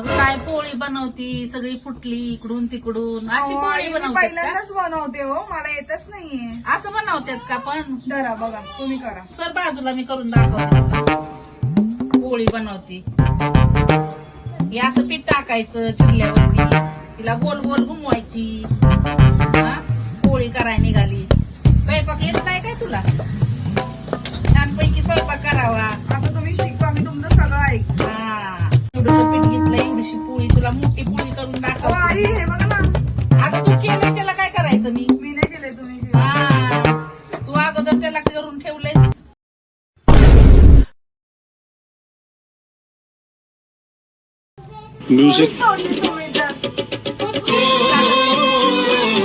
केली सगळी फुटली इकडून तिकडून. अशी अहो, आई, पोळी मी बनवतात पहिल्यांदाच बनवते हो. मला येतच नाहीये. का असं बनवतात का पण? धरा बघा तुम्ही करा. सर बाजूला मी करून दाखवते. पोळी बनवते. हे असं पीठ टाकायचं चिरल्यावरती. तिला गोल गोल घुमवायची. हा? पोळी करायला निघाली. स्वयंपाक येत नाही काय तुला? छानपैकी स्वयंपाक करावा. मोठी पोळी करून दाखव. आई हे बघा ना. आता तू केलं त्याला काय करायचं मी? मी नाही केले तुम्ही केले. हा. तू अगोदर त्याला करून ठेवलंयस. तोडली तुम्ही.